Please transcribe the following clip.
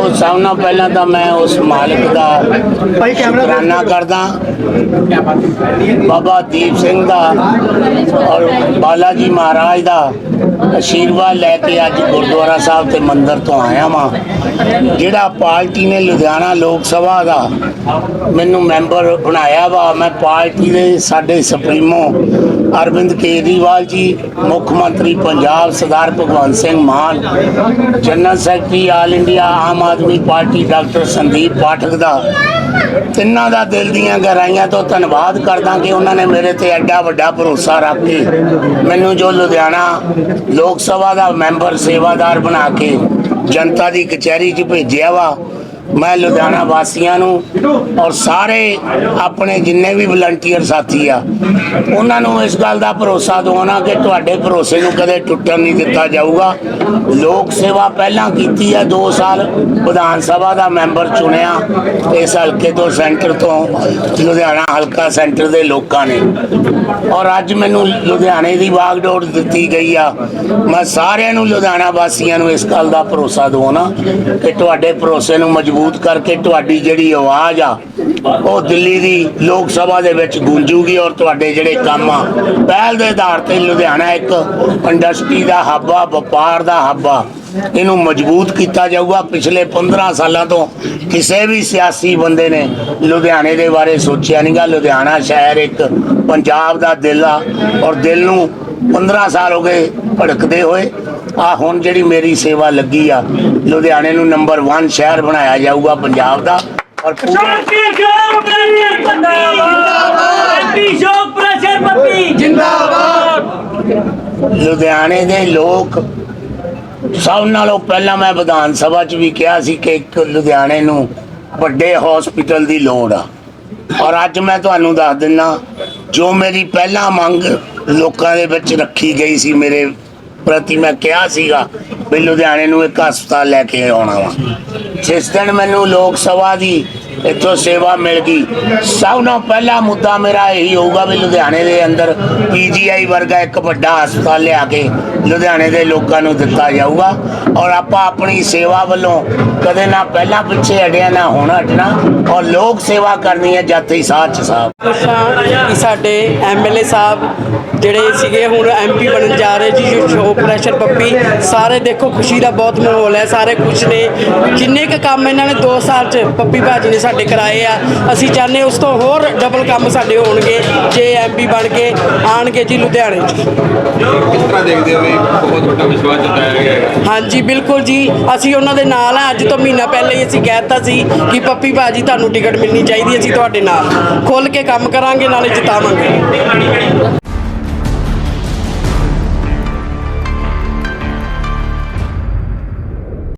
ਦੇਖੋ ਸਭ ਨਾਲੋਂ ਪਹਿਲਾਂ ਤਾਂ ਮੈਂ ਉਸ ਮਾਲਕ ਦਾ ਭਾਈ ਕੈਮਰਾ ਸ਼ੁਕਰਾਨਾ ਕਰਦਾ। ਬਾਬਾ ਦੀਪ ਸਿੰਘ ਦਾ ਔਰ ਬਾਲਾ ਜੀ ਮਹਾਰਾਜ ਦਾ ਆਸ਼ੀਰਵਾਦ ਲੈ ਕੇ ਅੱਜ ਗੁਰਦੁਆਰਾ ਸਾਹਿਬ ਤੇ ਮੰਦਿਰ ਤੋਂ ਆਇਆ ਵਾਂ। ਜਿਹੜਾ ਪਾਰਟੀ ਨੇ ਲੁਧਿਆਣਾ ਲੋਕ ਸਭਾ ਦਾ ਮੈਨੂੰ ਮੈਂਬਰ ਬਣਾਇਆ ਵਾ ਮੈਂ ਪਾਰਟੀ ਦੇ ਸਾਡੇ ਸੁਪਰੀਮੋ ਅਰਵਿੰਦ ਕੇਜਰੀਵਾਲ ਜੀ ਮੁੱਖ ਮੰਤਰੀ Punjab Sardar Bhagwant Singh Mann general secretary all India Aam Aadmi party doctor Sandeep Pathak ਦਾ ਤਿੰਨਾਂ ਦਾ ਦਿਲ ਦੀਆਂ ਗਹਿਰਾਈਆਂ ਤੋਂ ਧੰਨਵਾਦ ਕਰਦਾ ਕਿ ਉਹਨਾਂ ਨੇ ਮੇਰੇ ਤੇ ਐਡਾ ਵੱਡਾ ਭਰੋਸਾ ਰੱਖ। ਕੇ ਮੈਨੂੰ ਜੋ ਲੁਧਿਆਣਾ ਲੋਕ ਸਭਾ ਦਾ ਮੈਂਬਰ ਸੇਵਾਦਾਰ ਬਣਾ ਕੇ ਜਨਤਾ ਦੀ ਕਚਹਿਰੀ 'ਚ ਭੇਜਿਆ ਵਾ ਮੈਂ ਲੁਧਿਆਣਾ ਵਾਸੀਆਂ ਨੂੰ ਔਰ ਸਾਰੇ ਆਪਣੇ ਜਿੰਨੇ ਵੀ ਵਲੰਟੀਅਰ ਸਾਥੀ ਆ, ਉਹਨਾਂ ਨੂੰ ਇਸ ਗੱਲ ਦਾ ਭਰੋਸਾ ਦਿਵਾਉਣਾ ਕਿ ਤੁਹਾਡੇ ਭਰੋਸੇ ਨੂੰ ਕਦੇ ਟੁੱਟਣ ਨਹੀਂ ਦਿੱਤਾ ਜਾਊਗਾ। ਲੋਕ ਸੇਵਾ ਪਹਿਲਾਂ ਕੀਤੀ ਹੈ 2 ਸਾਲ ਵਿਧਾਨ ਸਭਾ ਦਾ ਮੈਂਬਰ ਚੁਣਿਆ, ਇਸ ਹਲਕੇ ਤੋਂ ਸੈਂਟਰ ਤੋਂ ਲੁਧਿਆਣਾ ਹਲਕਾ ਸੈਂਟਰ ਦੇ ਲੋਕਾਂ ਨੇ। ਔਰ ਅੱਜ ਮੈਨੂੰ ਲੁਧਿਆਣੇ ਦੀ ਬਾਗਡੋਰ ਦਿੱਤੀ ਗਈ ਆ। ਮੈਂ ਸਾਰਿਆਂ ਨੂੰ ਲੁਧਿਆਣਾ ਵਾਸੀਆਂ ਨੂੰ ਇਸ ਗੱਲ ਦਾ ਭਰੋਸਾ ਦਿਵਾਉਣਾ ਕਿ ਤੁਹਾਡੇ ਭਰੋਸੇ ਨੂੰ ਮਜ਼ਬੂਤ ਕਰਕੇ ਤੁਹਾਡੀ ਜਿਹੜੀ ਆਵਾਜ਼ ਆ, ਉਹ ਦਿੱਲੀ ਦੀ ਲੋਕ ਸਭਾ ਦੇ ਵਿੱਚ ਗੂੰਜੂਗੀ ਔਰ ਤੁਹਾਡੇ ਜਿਹੜੇ ਕੰਮ ਆ, ਪਹਿਲ ਦੇ ਆਧਾਰ ਤੇ ਲੁਧਿਆਣਾ ਇੱਕ ਇੰਡਸਟਰੀ ਦਾ ਹੱਬ ਆ, ਵਪਾਰ ਦਾ ਹੱਬ ਆ, ਇਹਨੂੰ ਮਜ਼ਬੂਤ ਕੀਤਾ ਜਾਊਗਾ। ਪਿਛਲੇ 15 ਸਾਲਾਂ ਤੋਂ ਕਿਸੇ ਵੀ ਸਿਆਸੀ ਬੰਦੇ ਨੇ ਲੁਧਿਆਣੇ ਦੇ ਬਾਰੇ ਸੋਚਿਆ ਨਹੀਂਗਾ ਲੁਧਿਆਣਾ ਸ਼ਹਿਰ ਇੱਕ ਪੰਜਾਬ ਦਾ ਦਿਲ ਆ ਔਰ ਦਿਲ ਨੂੰ 15 ਸਾਲ ਹੋ ਗਏ ਭੜਕਦੇ ਹੋਏ। ਆ ਹੁਣ ਜਿਹੜੀ ਮੇਰੀ ਸੇਵਾ ਲੱਗੀ ਆ ਲੁਧਿਆਣੇ ਨੂੰ ਨੰਬਰ 1 ਸ਼ਹਿਰ ਬਣਾਇਆ ਜਾਊਗਾ ਪੰਜਾਬ ਦਾ ਔਰ ਜਿੰਦਾਬਾਦ। ਲੁਧਿਆਣੇ ਦੇ ਲੋਕ ਸਭ ਨਾਲੋਂ ਪਹਿਲਾਂ ਮੈਂ ਵਿਧਾਨ ਸਭਾ 'ਚ ਵੀ ਕਿਹਾ ਸੀ ਕਿ ਇੱਕ ਲੁਧਿਆਣੇ ਨੂੰ ਵੱਡੇ ਹਸਪੀਟਲ ਦੀ ਲੋੜ ਆ। ਔਰ ਅੱਜ ਮੈਂ ਤੁਹਾਨੂੰ ਦੱਸ ਦਿੰਨਾ ਜੋ ਮੇਰੀ ਪਹਿਲਾਂ ਮੰਗ ਲੋਕਾਂ ਦੇ ਵਿੱਚ ਰੱਖੀ ਗਈ ਸੀ ਮੇਰੇ ਪ੍ਰਤੀ ਮੈਂ ਕਿਹਾ ਸੀਗਾ ਵੀ ਲੁਧਿਆਣੇ ਨੂੰ ਇੱਕ ਹਸਪਤਾਲ ਲੈ ਕੇ ਆਉਣਾ ਵਾ। ਜਿਸ ਦਿਨ ਮੈਨੂੰ ਲੋਕ ਸਭਾ ਦੀ ਇੱਥੋਂ ਸੇਵਾ ਮਿਲ ਗਈ। ਸਭ ਤੋਂ ਪਹਿਲਾ ਮੁੱਦਾ ਮੇਰਾ ਇਹੀ ਹੋਊਗਾ ਵੀ ਲੁਧਿਆਣੇ ਦੇ ਅੰਦਰ ਪੀਜੀਆਈ ਵਰਗਾ ਇੱਕ ਵੱਡਾ ਹਸਪਤਾਲ ਲਿਆ ਕੇ ਲੁਧਿਆਣੇ ਦੇ ਲੋਕਾਂ ਨੂੰ ਦਿੱਤਾ ਜਾਊਗਾ ਔਰ ਆਪਾਂ ਆਪਣੀ ਸੇਵਾ ਵੱਲੋਂ ਕਦੇ ਨਾ ਪਹਿਲਾਂ ਪਿੱਛੇ ਹਟਿਆ ਨਾ ਹੁਣ ਹਟਣਾ ਔਰ ਲੋਕ ਸੇਵਾ ਕਰਨੀ ਹੈ ਜਦ ਤੱਕ ਸਾਥ ਚ ਸਾਹਿਬ ਕਿ ਸਾਡੇ ਐਮਐਲਏ ਸਾਹਿਬ ਜਿਹੜੇ ਸੀਗੇ ਹੁਣ ਐਮਪੀ ਬਣਨ ਜਾ ਰਹੇ ਜੀ ਸ਼ੋ ਪ੍ਰੈਸ਼ਰ ਪੱਪੀ ਸਾਰੇ ਦੇਖੋ ਖੁਸ਼ੀ ਦਾ ਬਹੁਤ ਮਾਹੌਲ ਹੈ ਸਾਰੇ ਖੁਸ਼ ਨੇ। ਜਿੰਨੇ ਕ ਕੰਮ ਇਹਨਾਂ ਨੇ 2 ਸਾਲ ਚ ਪੱਪੀ ਭਾਜੀ ਨੇ ਸਾਡੇ ਕਰਾਏ ਆ ਅਸੀਂ ਚਾਹੁੰਦੇ ਉਸ ਤੋਂ ਹੋਰ ਡਬਲ ਕੰਮ ਸਾਡੇ ਹੋਣਗੇ ਜੇ ਐਮਪੀ ਬਣ ਕੇ ਆਣਗੇ ਜੀ ਲੁਧਿਆਣੇ 'ਚ। ਕਿਸ ਤਰ੍ਹਾਂ ਦੇਖਦੇ ਹੋ ਵੀ ਬਹੁਤ ਵੱਡਾ ਵਿਸ਼ਵਾਸ ਜਤਾਇਆ ਗਿਆ ਹੈ। ਹਾਂਜੀ, ਬਿਲਕੁਲ ਜੀ। ਅਸੀਂ ਉਹਨਾਂ ਦੇ ਨਾਲ ਆ ਅੱਜ ਤੋਂ ਮਹੀਨਾ ਪਹਿਲਾਂ ਹੀ ਅਸੀਂ ਕਹਿ ਦਿੱਤਾ ਸੀ ਕਿ ਪੱਪੀ ਭਾਜੀ, ਤੁਹਾਨੂੰ ਟਿਕਟ ਮਿਲਣੀ ਚਾਹੀਦੀ ਅਸੀਂ ਤੁਹਾਡੇ ਨਾਲ ਖੁੱਲ ਕੇ ਕੰਮ ਕਰਾਂਗੇ, ਨਾਲੇ ਜਿਤਾਵਾਂਗੇ।